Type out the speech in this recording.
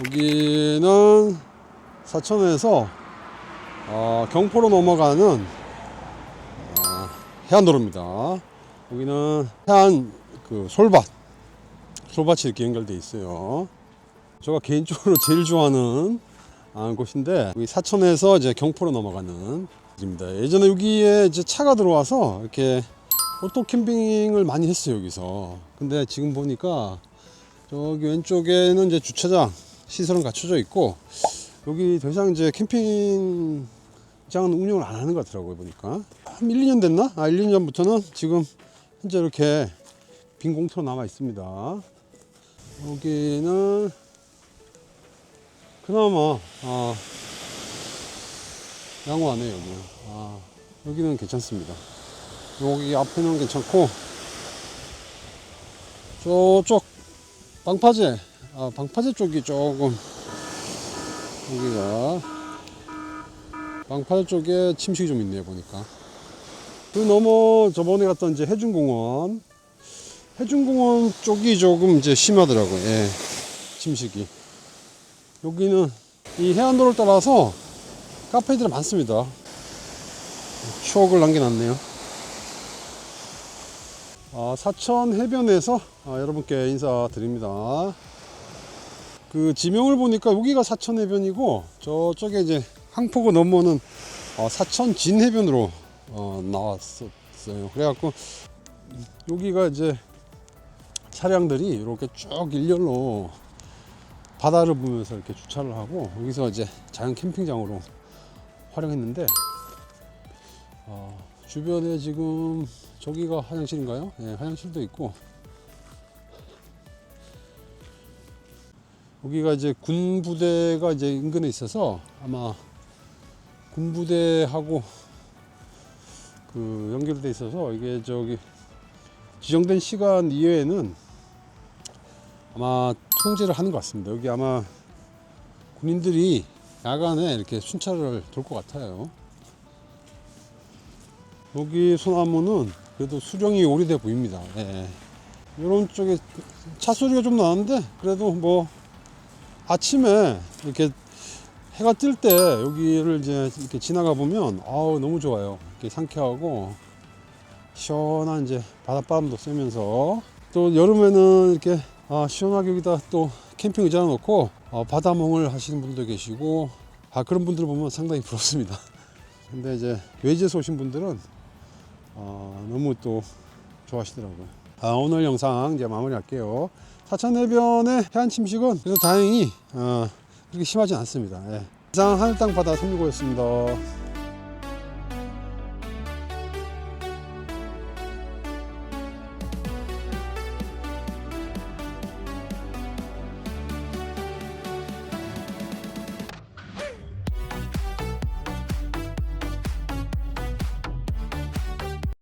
여기는 사천에서 어, 경포로 넘어가는 어, 해안도로입니다. 여기는 해안 그 솔밭, 솔밭이 이렇게 연결돼 있어요. 제가 개인적으로 제일 좋아하는 아, 곳인데 여기 사천에서 이제 경포로 넘어가는 길입니다. 예전에 여기에 이제 차가 들어와서 이렇게 오토 캠핑을 많이 했어요 여기서. 근데 지금 보니까 저기 왼쪽에는 이제 주차장 시설은 갖춰져 있고 여기 더 이상 이제 캠핑장은 운영을 안 하는 것 같더라고요 보니까. 한 1, 2년 됐나? 아 1, 2년 전부터는 지금 현재 이렇게 빈 공터로 남아 있습니다. 여기는 그나마 아, 양호하네요 여기는 아, 여기는 괜찮습니다. 여기 앞에는 괜찮고 저쪽 방파제 아 방파제 쪽이 조금 여기가. 방파제 쪽에 침식이 좀 있네요 보니까. 그 넘어 저번에 갔던 이제 해준공원. 해준공원 쪽이 조금 이제 심하더라고요 예 침식이. 여기는 이 해안도로를 따라서 카페들이 많습니다. 추억을 남겨놨네요. 아, 사천 해변에서 아, 여러분께 인사드립니다. 그 지명을 보니까 여기가 사천 해변이고 저쪽에 이제 항포구 넘어는 어, 사천 진 해변으로 어, 나왔었어요. 그래갖고 여기가 이제 차량들이 이렇게 쭉 일렬로 바다를 보면서 이렇게 주차를 하고 여기서 이제 자연 캠핑장으로 활용했는데 어, 주변에 지금 저기가 화장실인가요? 예, 화장실도 있고 여기가 이제 군 부대가 이제 인근에 있어서 아마 군 부대하고 그 연결돼 있어서 이게 저기 지정된 시간 이외에는 아마 통제를 하는 것 같습니다. 여기 아마 군인들이 야간에 이렇게 순찰을 돌 것 같아요. 여기 소나무는 그래도 수령이 오래돼 보입니다. 예. 이런 쪽에 차 소리가 좀 나는데 그래도 뭐 아침에 이렇게 해가 뜰 때 여기를 이제 이렇게 지나가 보면 아우 너무 좋아요. 이렇게 상쾌하고 시원한 이제 바닷바람도 쐬면서 또 여름에는 이렇게 아, 시원하게 여기다 또 캠핑 의자 놓고 어, 바다몽을 하시는 분들도 계시고 아 그런 분들 보면 상당히 부럽습니다. 근데 이제 외지에서 오신 분들은 어, 너무 또 좋아하시더라고요. 아, 오늘 영상 이제 마무리할게요. 사천해변의 해안 침식은 그래서 다행히 어, 그렇게 심하진 않습니다. 예. 이상 하늘땅 바다 365였습니다.